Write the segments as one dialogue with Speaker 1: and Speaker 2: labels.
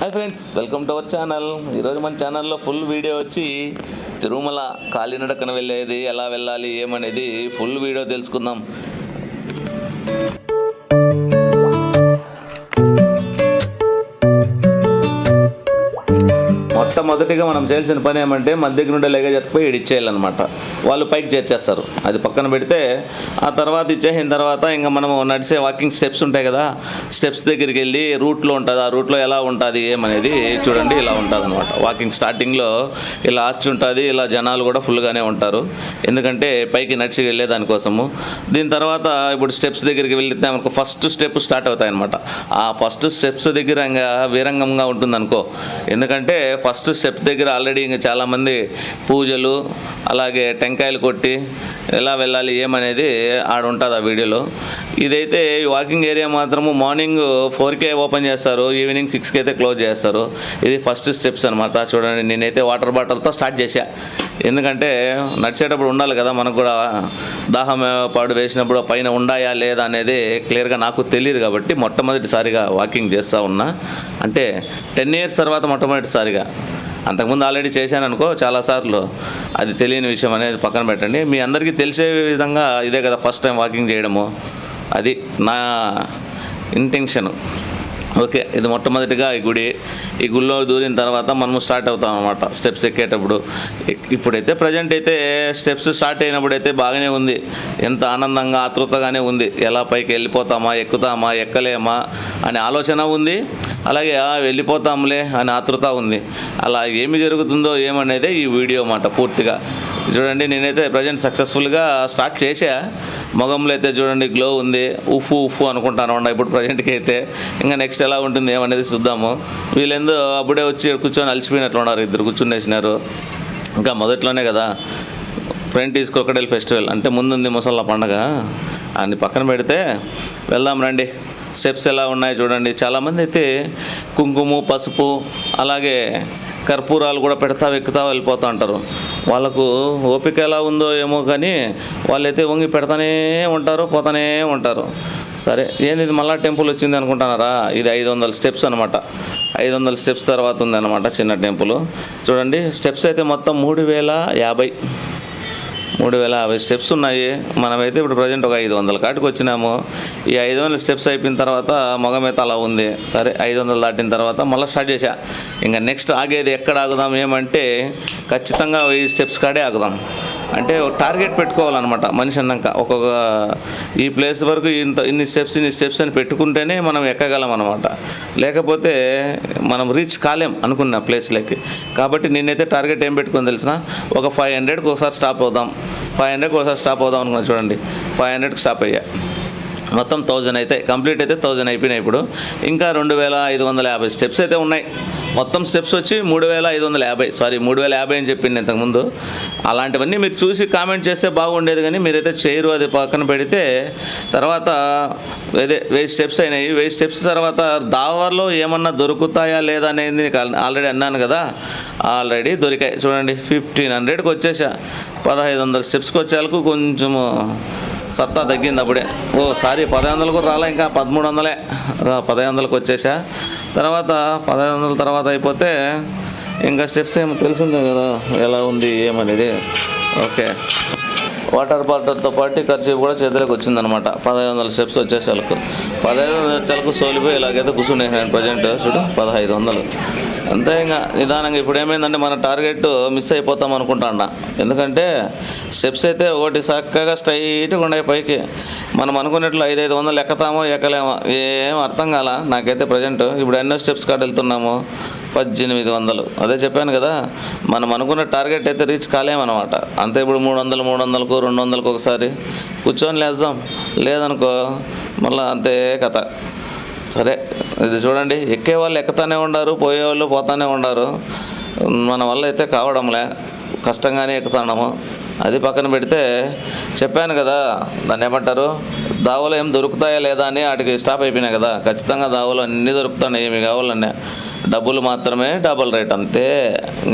Speaker 1: Hi friends welcome to our channel ఈరోజు మన ఛానల్లో ఫుల్ వీడియో వచ్చి తిరుమల కాలినడకన వెళ్ళేది ఎలా వెళ్ళాలి ఏమనేది ఫుల్ వీడియో తెలుసుకుందాం. మొదటిగా మనం చేయాల్సిన పని ఏమంటే మన దగ్గర నుండి లగేజ్ ఎత్తుకుపోయి ఈడు ఇచ్చేయాలన్నమాట వాళ్ళు పైకి చేర్చేస్తారు. అది పక్కన పెడితే ఆ తర్వాత ఇచ్చేసిన తర్వాత ఇంకా మనం నడిచే వాకింగ్ స్టెప్స్ ఉంటాయి కదా స్టెప్స్ దగ్గరికి వెళ్ళి రూట్లో ఉంటుంది. ఆ రూట్లో ఎలా ఉంటుంది ఏమనేది చూడండి ఇలా ఉంటుంది అనమాట వాకింగ్ స్టార్టింగ్లో ఇలా ఆర్చ్ ఉంటుంది ఇలా జనాలు కూడా ఫుల్గానే ఉంటారు. ఎందుకంటే పైకి నడిచి వెళ్ళే దానికోసము దీని తర్వాత ఇప్పుడు స్టెప్స్ దగ్గరికి వెళ్తే మనకు ఫస్ట్ స్టెప్ స్టార్ట్ అవుతాయి అనమాట ఆ ఫస్ట్ స్టెప్స్ దగ్గర ఇంకా వీరంగంగా ఉంటుంది అనుకో ఎందుకంటే ఫస్ట్ స్టెప్ దగ్గర ఆల్రెడీ ఇంకా చాలామంది పూజలు అలాగే టెంకాయలు కొట్టి ఎలా వెళ్ళాలి ఏమనేది ఆడ ఉంటుంది ఆ వీడియోలో. ఇదైతే ఈ వాకింగ్ ఏరియా మాత్రము మార్నింగ్ ఫోర్కే ఓపెన్ చేస్తారు ఈవినింగ్ సిక్స్కి అయితే క్లోజ్ చేస్తారు. ఇది ఫస్ట్ స్టెప్స్ అనమాట చూడండి. నేనైతే వాటర్ బాటిల్తో స్టార్ట్ చేశా. ఎందుకంటే నడిచేటప్పుడు ఉండాలి కదా మనకు కూడా దాహం పాడు వేసినప్పుడు పైన ఉండాయా లేదా అనేది క్లియర్గా నాకు తెలియదు కాబట్టి మొట్టమొదటిసారిగా వాకింగ్ చేస్తూ ఉన్నా. అంటే టెన్ ఇయర్స్ తర్వాత మొట్టమొదటిసారిగా. అంతకుముందు ఆల్రెడీ చేశాను అనుకో చాలాసార్లు. అది తెలియని విషయం అనేది పక్కన పెట్టండి. మీ అందరికీ తెలిసే విధంగా ఇదే కదా ఫస్ట్ టైం వాకింగ్ చేయడము. అది నా ఇంటెన్షన్ ఓకే ఇది మొట్టమొదటిగా ఈ గుడి ఈ గుడిలో దూరిన తర్వాత మనము స్టార్ట్ అవుతాం అనమాట స్టెప్స్ ఎక్కేటప్పుడు. ఇప్పుడైతే ప్రజెంట్ అయితే స్టెప్స్ స్టార్ట్ అయినప్పుడు అయితే బాగానే ఉంది. ఎంత ఆనందంగా ఆతృతగానే ఉంది. ఎలా పైకి వెళ్ళిపోతామా ఎక్కుతామా ఎక్కలేమా అనే ఆలోచన ఉంది. అలాగే వెళ్ళిపోతాంలే అని ఆతృత ఉంది. అలా ఏమి జరుగుతుందో ఏమనేదే ఈ వీడియో అన్నమాట పూర్తిగా. చూడండి నేనైతే ప్రజెంట్ సక్సెస్ఫుల్గా స్టార్ట్ చేశా. మొగంలో అయితే చూడండి గ్లో ఉంది. ఉఫు ఉఫు అనుకుంటాను అండి ఇప్పుడు ప్రజెంట్కి అయితే. ఇంకా నెక్స్ట్ ఎలా ఉంటుంది ఏమనేది చూద్దాము. వీళ్ళెందో అప్పుడే వచ్చి కూర్చొని అలసిపోయినట్లు ఉన్నారు ఇద్దరు కూర్చునేసినారు. ఇంకా మొదట్లోనే కదా ఫ్రంట్ ఈజ్ క్రొకడైల్ ఫెస్టివల్. అంటే ముందుంది ముసళ్ళ పండగ. అని పక్కన పెడితే వెళ్దాం రండి. స్టెప్స్ ఎలా ఉన్నాయి చూడండి. చాలామంది అయితే కుంకుమ పసుపు అలాగే కర్పూరాలు కూడా పెడతా ఎక్కుతా వెళ్ళిపోతూ ఉంటారు వాళ్ళకు ఓపిక ఎలా ఉందో ఏమో కానీ వాళ్ళైతే వంగి పెడతానే ఉంటారు పోతానే ఉంటారు. సరే ఏంది ఇది మళ్ళా టెంపుల్ వచ్చింది అనుకుంటున్నారా? ఇది ఐదు వందల స్టెప్స్ అనమాట ఐదు వందల స్టెప్స్ తర్వాత ఉంది చిన్న టెంపుల్. చూడండి స్టెప్స్ అయితే మొత్తం మూడు వేల యాభై. మూడు వేల యాభై స్టెప్స్ ఉన్నాయి. మనమైతే ఇప్పుడు ప్రజెంట్ ఒక ఐదు వందల కాటికి వచ్చినాము. ఈ ఐదు వందల స్టెప్స్ అయిపోయిన తర్వాత మొగమైతే అలా ఉంది. సరే ఐదు వందలు దాటిన తర్వాత మళ్ళీ స్టార్ట్ చేశా. ఇంకా నెక్స్ట్ ఆగేది ఎక్కడ ఆగుదాం ఏమంటే ఖచ్చితంగా ఈ స్టెప్స్ కాడే ఆగుదాం. అంటే టార్గెట్ పెట్టుకోవాలన్నమాట. మనిషి అన్నాక ఒక్కొక్క ఈ ప్లేస్ వరకు ఇంత ఇన్ని స్టెప్స్ ఇన్ని స్టెప్స్ అని పెట్టుకుంటేనే మనం ఎక్కగలం అనమాట లేకపోతే మనం రీచ్ కాలేం అనుకున్న ప్లేస్లకి కాబట్టి నేనైతే టార్గెట్ ఏం పెట్టుకుని తెలిసిన ఒక ఫైవ్ హండ్రెడ్కి ఒకసారి స్టాప్ అవుదాం. ఫైవ్ హండ్రెడ్కి ఒకసారి స్టాప్ అవుదాం అనుకున్నా చూడండి. ఫైవ్ హండ్రెడ్కి స్టాప్ అయ్యా. మొత్తం థౌజండ్ అయితే కంప్లీట్ అయితే థౌజండ్ అయిపోయినాయి ఇప్పుడు. ఇంకా రెండు వేల ఐదు వందల యాభై స్టెప్స్ అయితే ఉన్నాయి. మొత్తం స్టెప్స్ వచ్చి మూడు వేల ఐదు వందల యాభై. సారీ మూడు వేల యాభై అని చెప్పింది ఇంతకుముందు. అలాంటివన్నీ మీరు చూసి కామెంట్ చేస్తే బాగుండేది కానీ మీరైతే చేయరు అది పక్కన పెడితే తర్వాత అదే వెయ్యి స్టెప్స్ అయినాయి. వెయ్యి స్టెప్స్ తర్వాత దావర్లో ఏమన్నా దొరుకుతాయా లేదా అనేది నేను ఆల్రెడీ అన్నాను కదా. ఆల్రెడీ దొరికాయి. చూడండి ఫిఫ్టీన్ హండ్రెడ్కి వచ్చేసా. పదహైదు వందల స్టెప్స్కి వచ్చేలకు కొంచెము సత్తా తగ్గింది అప్పుడే. ఓ సారీ పదహైదు వందలు కూడా రాలే ఇంకా పదమూడు వందలే. పదహైదు వందలకు వచ్చేసా. తర్వాత పదహైదు వందల తర్వాత అయిపోతే ఇంకా స్టెప్స్ ఏమో తెలిసిందే కదా ఎలా ఉంది ఏమనేది. ఓకే. వాటర్ బాటిల్తో పాటు ఖర్చు కూడా చేతిలోకి వచ్చిందనమాట. పదహైదు వందల స్టెప్స్ వచ్చేసరికి పదహైదు వందల వచ్చేలకు సోలిపోయి ఇలాగైతే కూర్చునేసాను ప్రజెంట్ చూడు పదహైదు వందలు. అంతే ఇంకా నిదానంగా ఇప్పుడు ఏమైందంటే మన టార్గెట్ మిస్ అయిపోతాం అనుకుంటాండ. ఎందుకంటే స్టెప్స్ అయితే ఒకటి చక్కగా స్ట్రైట్గా ఉన్నాయి పైకి. మనం అనుకున్నట్లు ఐదు ఐదు వందలు ఎక్కతామో ఎక్కలేమో ఏం అర్థం కాల? నాకైతే ప్రజెంట్ ఇప్పుడు ఎన్నో స్టెప్స్ కాడ వెళ్తున్నాము. పద్దెనిమిది వందలు. అదే చెప్పాను కదా మనం అనుకున్న టార్గెట్ అయితే రీచ్ కాలేమన్నమాట. అంతే ఇప్పుడు మూడు వందలు మూడు వందలకు రెండు వందలకు ఒకసారి కూర్చొని లేద్దాం. లేదనుకో మళ్ళీ అంతే కథ. సరే ఇది చూడండి. ఎక్కే వాళ్ళు ఎక్కుతానే ఉండారు పోయేవాళ్ళు పోతానే ఉండారు. మన వల్ల అయితే కావడంలే. కష్టంగానే ఎక్కుతున్నాము. అది పక్కన పెడితే చెప్పాను కదా దాన్ని ఏమంటారు? దావలు ఏం దొరుకుతాయా లేదా అని వాటికి స్టాప్ అయిపోయినాయి కదా. ఖచ్చితంగా దావలు అన్నీ దొరుకుతున్నాయి ఏమి కావాలన్నా. డబ్బులు మాత్రమే డబుల్ రేట్ అంతే.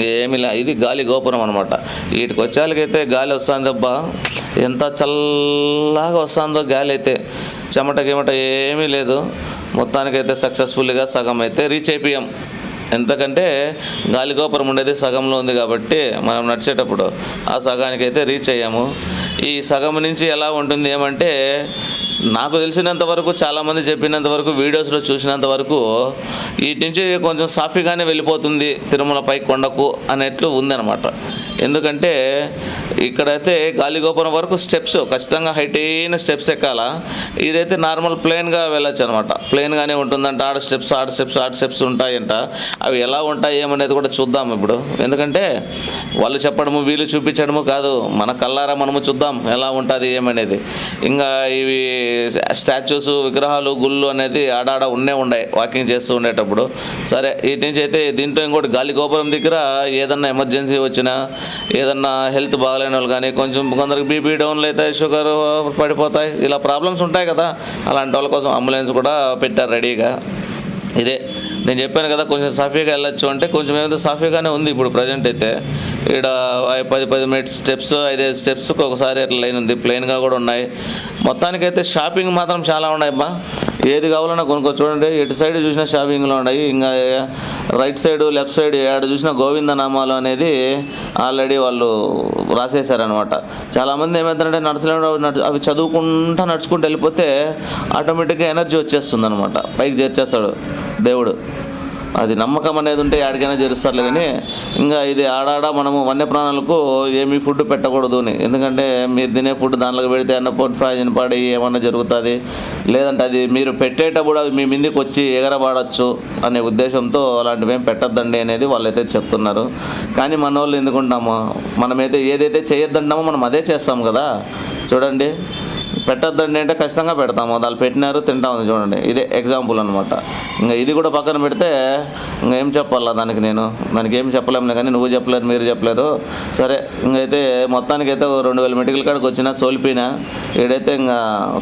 Speaker 1: ఏమి లే ఇది గాలి గోపురం అనమాట వీటికి వచ్చేళ్ళకైతే గాలి వస్తుంది అబ్బా. ఎంత చల్లగా వస్తుందో గాలి అయితే చెమట గిమట ఏమీ లేదు. మొత్తానికైతే సక్సెస్ఫుల్గా సగం అయితే రీచ్ అయిపోయాం. ఎంతకంటే గాలిగోపురం ఉండేది సగంలో ఉంది కాబట్టి మనం నడిచేటప్పుడు ఆ సగానికి అయితే రీచ్ అయ్యాము. ఈ సగం నుంచి ఎలా ఉంటుంది ఏమంటే నాకు తెలిసినంత వరకు చాలామంది చెప్పినంత వరకు వీడియోస్లో చూసినంత వరకు వీటి నుంచి కొంచెం సాఫీగానే వెళ్ళిపోతుంది తిరుమల పై కొండకు అనేట్లు ఉందన్నమాట. ఎందుకంటే ఇక్కడైతే గాలిగోపురం వరకు స్టెప్స్ ఖచ్చితంగా హైట్ అయిన స్టెప్స్ ఎక్కాల. ఇదైతే నార్మల్ ప్లెయిన్గా వెళ్ళొచ్చు అనమాట ప్లెయిన్గానే ఉంటుందంట ఆడ స్టెప్స్ ఆడ స్టెప్స్ ఆడ స్టెప్స్ ఉంటాయంట. అవి ఎలా ఉంటాయి ఏమనేది కూడా చూద్దాం ఇప్పుడు. ఎందుకంటే వాళ్ళు చెప్పడము వీళ్ళు చూపించడము కాదు. మన కల్లారా మనము చూద్దాం ఎలా ఉంటుంది ఏమనేది. ఇంకా ఇవి స్టాచ్యూస్ విగ్రహాలు గుళ్ళు అనేది ఆడాడ ఉన్నే ఉన్నాయి వాకింగ్ చేస్తూ ఉండేటప్పుడు. సరే వీటి నుంచి అయితే దీంట్లో ఇంకోటి గాలిగోపురం దగ్గర ఏదన్నా ఎమర్జెన్సీ వచ్చినా ఏదన్నా హెల్త్ బాగాలేని వాళ్ళు కానీ కొంచెం కొందరికి బీపీ డౌన్లు అయితే షుగర్ పడిపోతాయి. ఇలా ప్రాబ్లమ్స్ ఉంటాయి కదా. అలాంటి వాళ్ళ కోసం అంబులెన్స్ కూడా పెట్టారు రెడీగా. ఇదే. నేను చెప్పాను కదా కొంచెం సాఫీగా వెళ్ళొచ్చు అంటే కొంచెం ఏమైతే సాఫీగానే ఉంది ఇప్పుడు ప్రజెంట్ అయితే. ఇక్కడ పది పది మినిట్స్ స్టెప్స్ ఐదైదు స్టెప్స్ ఒకసారి అట్లా లైన్ ఉంది. ప్లెయిన్గా కూడా ఉన్నాయి. మొత్తానికైతే షాపింగ్ మాత్రం చాలా ఉన్నాయి అమ్మా ఏది కావాలన్నా కొనుక్కో. చూడండి ఎటు సైడ్ చూసినా షాపింగ్లో ఉన్నాయి. ఇంకా రైట్ సైడ్ లెఫ్ట్ సైడ్ ఏడ చూసినా గోవింద నామాలు అనేది ఆల్రెడీ వాళ్ళు రాసేసారనమాట చాలామంది ఏమవుతారంటే నడచలేడు అవి చదువుకుంటా నడుచుకుంటూ వెళ్ళిపోతే ఆటోమేటిక్గా ఎనర్జీ వచ్చేస్తుంది అనమాట పైకి చేర్చేస్తాడు దేవుడు. అది నమ్మకం అనేది ఉంటే ఎక్కడికైనా చేరుస్తారులే కానీ ఇంకా ఇది ఆడాడ మనము వన్యప్రాణులకు ఏమీ ఫుడ్ పెట్టకూడదు అని. ఎందుకంటే మీరు తినే ఫుడ్ దాంట్లోకి పెడితే అన్న ఫుడ్ పాయిజన్ పడి ఏమన్నా జరుగుతుంది? లేదంటే అది మీరు పెట్టేటప్పుడు అది మీ మీదకి వచ్చి ఎగరబాడచ్చు అనే ఉద్దేశంతో అలాంటివి ఏం పెట్టద్దండి అనేది వాళ్ళైతే చెప్తున్నారు. కానీ మన వాళ్ళు ఎందుకుంటాము? మనమైతే ఏదైతే చేయొద్దంటామో మనం అదే చేస్తాం కదా. చూడండి. పెట్టద్దండి అంటే ఖచ్చితంగా పెడతాము. వాళ్ళు పెట్టినారు తింటాము చూడండి. ఇదే ఎగ్జాంపుల్ అనమాట ఇంకా ఇది కూడా పక్కన పెడితే ఇంకా ఏం చెప్పాలా దానికి నేను? దానికి ఏం చెప్పలేము కానీ నువ్వు చెప్పలేదు మీరు చెప్పలేరు సరే ఇంకైతే మొత్తానికి అయితే రెండు వేల మెడికల్ కాడికి వచ్చిన సోలిపోయినా ఈడైతే ఇంకా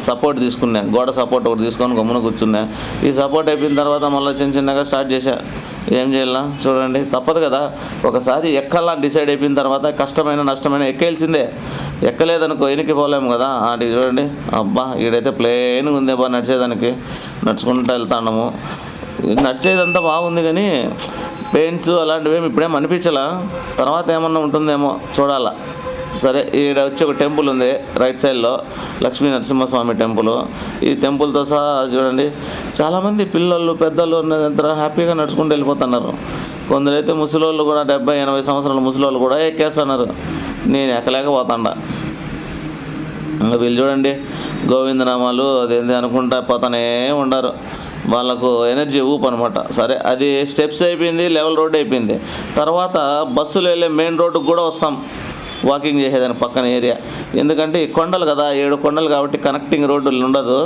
Speaker 1: సపోర్ట్ తీసుకున్నా గోడ సపోర్ట్ ఒకటి తీసుకొని గమ్మున కూర్చున్నా. ఈ సపోర్ట్ అయిపోయిన తర్వాత మళ్ళీ చిన్న చిన్నగా స్టార్ట్ చేశా. ఏం చేయాలా? చూడండి. తప్పదు కదా. ఒకసారి ఎక్కలా డిసైడ్ అయిపోయిన తర్వాత కష్టమైన నష్టమైన ఎక్కేయాల్సిందే. ఎక్కలేదనుకో ఎనికి పోలేము కదా. అది చూడండి. అబ్బా ఈడైతే ప్లెయిన్గా ఉంది అబ్బా నడిచేదానికి. నడుచుకుంటూ వెళ్తాము నడిచేదంతా బాగుంది కానీ పెయింట్స్ అలాంటివి ఏమి ఇప్పుడేం అనిపించలా? తర్వాత ఏమన్నా ఉంటుందేమో చూడాలా. సరే ఈడ వచ్చి ఒక టెంపుల్ ఉంది రైట్ సైడ్లో లక్ష్మీ నరసింహస్వామి టెంపుల్. ఈ టెంపుల్తో సహా చూడండి చాలామంది పిల్లలు పెద్దలు ఉన్నదంతా హ్యాపీగా నడుచుకుంటూ వెళ్ళిపోతున్నారు. కొందరైతే ముసలోళ్ళు కూడా డెబ్బై ఎనభై సంవత్సరాల ముసలోళ్ళు కూడా ఎక్కేస్తున్నారు. నేను ఎక్కలేకపోతాండా ఇంకా వీళ్ళు చూడండి గోవిందనామాలు అదేంది అనుకుంటా పోతానే ఉండరు వాళ్ళకు ఎనర్జీ ఊపు అనమాట సరే అది స్టెప్స్ అయిపోయింది లెవెల్ రోడ్ అయిపోయింది. తర్వాత బస్సులు వెళ్ళే మెయిన్ రోడ్డుకు కూడా వస్తాం. వాకింగ్ చేసేదాని పక్కన ఏరియా. ఎందుకంటే ఈ కొండలు కదా ఏడు కొండలు కాబట్టి కనెక్టింగ్ రోడ్డులు ఉండదు.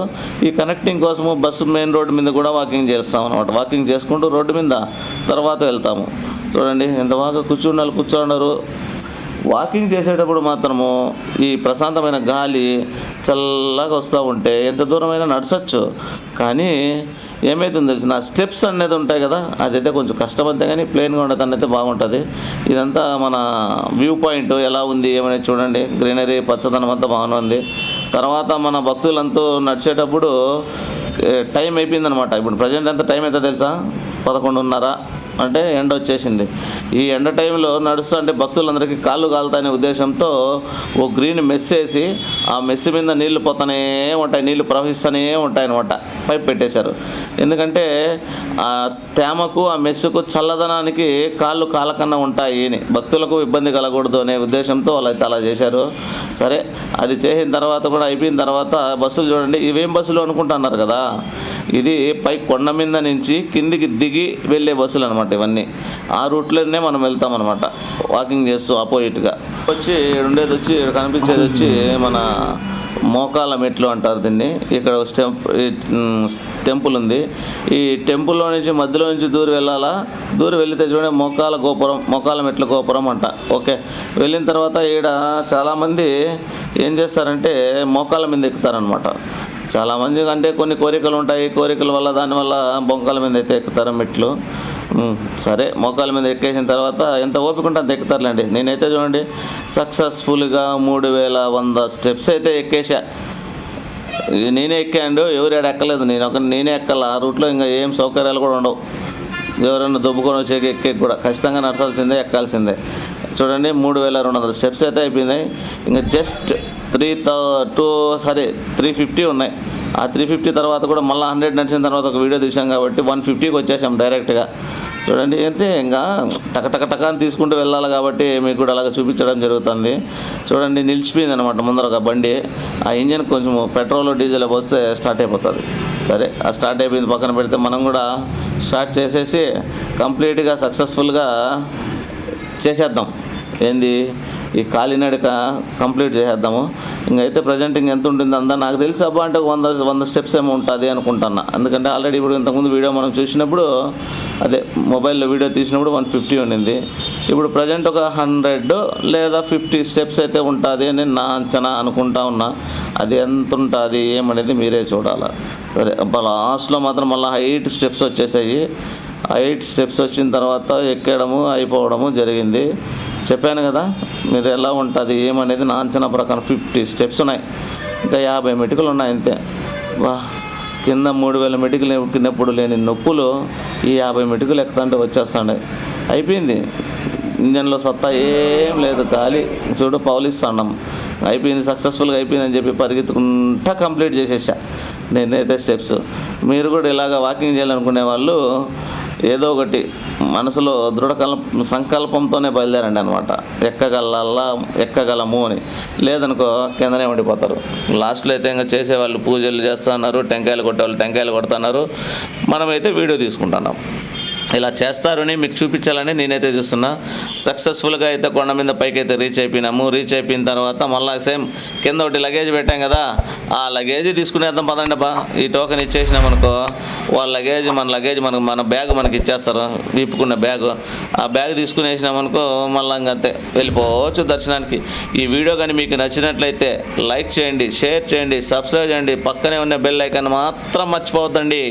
Speaker 1: ఈ కనెక్టింగ్ కోసము బస్సు మెయిన్ రోడ్డు మీద కూడా వాకింగ్ చేస్తాం అనమాట వాకింగ్ చేసుకుంటూ రోడ్డు మీద తర్వాత వెళ్తాము. చూడండి ఎంత బాగా కూర్చుండాలి కూర్చోండరు. వాకింగ్ చేసేటప్పుడు మాత్రము ఈ ప్రశాంతమైన గాలి చల్లగా వస్తూ ఉంటే ఎంత దూరమైనా నడచచ్చు. కానీ ఏమైతుంది తెలిసిన స్టెప్స్ అనేది ఉంటాయి కదా అదైతే కొంచెం కష్టపడితే కానీ ప్లెయిన్గా ఉండదు అయితే బాగుంటుంది. ఇదంతా మన వ్యూ పాయింట్ ఎలా ఉంది ఏమైనా చూడండి. గ్రీనరీ పచ్చదనం అంతా బాగుంది తర్వాత మన భక్తులంతా నడిచేటప్పుడు టైం అయిపోయిందనమాట ఇప్పుడు ప్రజెంట్ ఎంత టైం అయితే తెలుసా? పదకొండున్నర. అంటే ఎండ వచ్చేసింది. ఈ ఎండ టైంలో నడుస్తూ అంటే భక్తులందరికీ కాళ్ళు కాలుతాయనే ఉద్దేశంతో ఓ గ్రీన్ మెస్ వేసి ఆ మెస్ మీద నీళ్ళు పోతానే ఉంటాయి నీళ్ళు ప్రవహిస్తూనే ఉంటాయి అనమాట పైప్ పెట్టేశారు. ఎందుకంటే ఆ తేమకు ఆ మెస్సుకు చల్లదనానికి కాళ్ళు కాలకన్నా ఉంటాయి అని భక్తులకు ఇబ్బంది కలగకూడదు అనే ఉద్దేశంతో వాళ్ళు అయితే అలా చేశారు. సరే అది చేసిన తర్వాత కూడా అయిపోయిన తర్వాత బస్సులు చూడండి. ఇవేం బస్సులు అనుకుంటున్నారు కదా? ఇది పై కొండ మీద నుంచి కిందికి దిగి వెళ్ళే బస్సులు అనమాట ఇవన్నీ. ఆ రూట్లోనే మనం వెళ్తాం అనమాట వాకింగ్ చేస్తూ ఆపోజిట్గా వచ్చి ఉండేది వచ్చి కనిపించేది వచ్చి మన మోకాల మెట్లు అంటారు దీన్ని. ఇక్కడ ఒక స్టెంప్ టెంపుల్ ఉంది. ఈ టెంపుల్లో నుంచి మధ్యలో నుంచి దూరం వెళ్ళాలా? దూరం వెళ్తే చూడండి మోకాల గోపురం మోకాల మెట్ల గోపురం అంట. ఓకే. వెళ్ళిన తర్వాత ఈడ చాలామంది ఏం చేస్తారంటే మోకాల మీద ఎక్కుతారనమాట చాలామంది అంటే కొన్ని కోరికలు ఉంటాయి. కోరికల వల్ల దానివల్ల బొంకాల మీద అయితే ఎక్కుతారు మెట్లు. సరే మోకాల మీద ఎక్కేసిన తర్వాత ఎంత ఓపిక ఉంటే అంత ఎక్కుతారులేండి. నేనైతే చూడండి సక్సెస్ఫుల్గా మూడు వేల వంద స్టెప్స్ అయితే ఎక్కేసా నేనే ఎక్కాండు ఎవరు ఎక్కడ ఎక్కలేదు. నేను ఒక నేనే ఎక్కాలి. ఆ రూట్లో ఇంకా ఏం సౌకర్యాలు కూడా ఉండవు. ఎవరైనా దుబ్బుకొని వచ్చే ఎక్కే కూడా. ఖచ్చితంగా నడచాల్సిందే ఎక్కాల్సిందే. చూడండి మూడు వేల రెండు వందల స్టెప్స్ అయితే అయిపోయినాయి. ఇంకా just three two sorry three fifty ఉన్నాయి. ఆ త్రీ ఫిఫ్టీ తర్వాత కూడా మళ్ళీ హండ్రెడ్ నడిచిన తర్వాత ఒక వీడియో తీసాం కాబట్టి వన్ ఫిఫ్టీకి వచ్చేసాం డైరెక్ట్గా. చూడండి అంటే ఇంకా టక టక టక అని తీసుకుంటూ వెళ్ళాలి కాబట్టి మీకు కూడా అలాగ చూపించడం జరుగుతుంది. చూడండి నిలిచిపోయింది అనమాట ముందర ఒక బండి. ఆ ఇంజన్ కొంచెం పెట్రోల్ డీజిల్ పోస్తే స్టార్ట్ అయిపోతుంది. సరే ఆ స్టార్ట్ అయిపోయింది పక్కన పెడితే మనం కూడా స్టార్ట్ చేసేసి కంప్లీట్గా సక్సెస్ఫుల్గా చేసేద్దాం. ఏంది? ఈ కాలినడక కంప్లీట్ చేసేద్దాము. ఇంకైతే ప్రజెంట్ ఇంకెంత ఉంటుంది అందా నాకు తెలిసి అబ్బా అంటే ఒక వంద వంద స్టెప్స్ ఏమో ఉంటుంది అనుకుంటున్నా. ఎందుకంటే ఆల్రెడీ ఇప్పుడు ఇంతకుముందు వీడియో మనం చూసినప్పుడు అదే మొబైల్లో వీడియో తీసినప్పుడు వన్ ఫిఫ్టీ ఉండింది. ఇప్పుడు ప్రజెంట్ ఒక హండ్రెడ్ లేదా ఫిఫ్టీ స్టెప్స్ అయితే ఉంటుంది అని నా అంచనా అనుకుంటా ఉన్నా. అది ఎంత ఉంటుంది ఏమనేది మీరే చూడాలి. సరే అబ్బా లాస్ట్లో మాత్రం మళ్ళీ హైట్ స్టెప్స్ వచ్చేసాయి. ఎయిట్ స్టెప్స్ వచ్చిన తర్వాత ఎక్కడము అయిపోవడము జరిగింది. చెప్పాను కదా మీరు ఎలా ఉంటుంది ఏమనేది నా అంచనా ప్రకారం ఫిఫ్టీ స్టెప్స్ ఉన్నాయి. ఇంకా యాభై మెటుకలు ఉన్నాయి అంతే. వా కింద మూడు వేల మెటుకలు ఎక్కినప్పుడు లేని నొప్పులు ఈ యాభై మెటికలు ఎక్కుతంటే వచ్చేస్తుండే. అయిపోయింది. ఇంజన్లో సత్తా ఏం లేదు ఖాళీ చూడు పౌలిస్తున్నాం అయిపోయింది సక్సెస్ఫుల్గా అయిపోయింది అని చెప్పి పరిగెత్తుకుంటా కంప్లీట్ చేసేసా. నేనైతే స్టెప్స్ మీరు కూడా ఇలాగ వాకింగ్ చేయాలనుకునే వాళ్ళు ఏదో ఒకటి మనసులో దృఢకల్ సంకల్పంతోనే బయలుదేరండి అనమాట ఎక్కగలల్లా ఎక్కగలము అని. లేదనుకో కిందనే ఉండిపోతారు. లాస్ట్లో అయితే ఇంకా చేసేవాళ్ళు పూజలు చేస్తున్నారు టెంకాయలు కొట్టేవాళ్ళు టెంకాయలు కొడుతున్నారు. మనమైతే వీడియో తీసుకుంటున్నాం. ఇలా చేస్తారని మీకు చూపించాలని నేనైతే చూస్తున్నా. సక్సెస్ఫుల్గా అయితే కొండ మీద పైకి అయితే రీచ్ అయిపోయినాము. రీచ్ అయిపోయిన తర్వాత మళ్ళీ సేమ్ కింద ఒకటి లగేజ్ పెట్టాం కదా. ఆ లగేజ్ తీసుకునేద్దాం పదండి బా. ఈ టోకెన్ ఇచ్చేసినాం అనుకో వాళ్ళ లగేజ్ మన లగేజ్ మనకు మన బ్యాగ్ మనకి ఇచ్చేస్తారు. విప్పుకున్న బ్యాగ్ ఆ బ్యాగ్ తీసుకునేసినాం అనుకో మళ్ళీ అంతే. వెళ్ళిపోవచ్చు దర్శనానికి. ఈ వీడియో కానీ మీకు నచ్చినట్లయితే లైక్ చేయండి షేర్ చేయండి సబ్స్క్రైబ్ చేయండి. పక్కనే ఉన్న బెల్ ఐకాన్ మాత్రం మర్చిపోవద్దండి.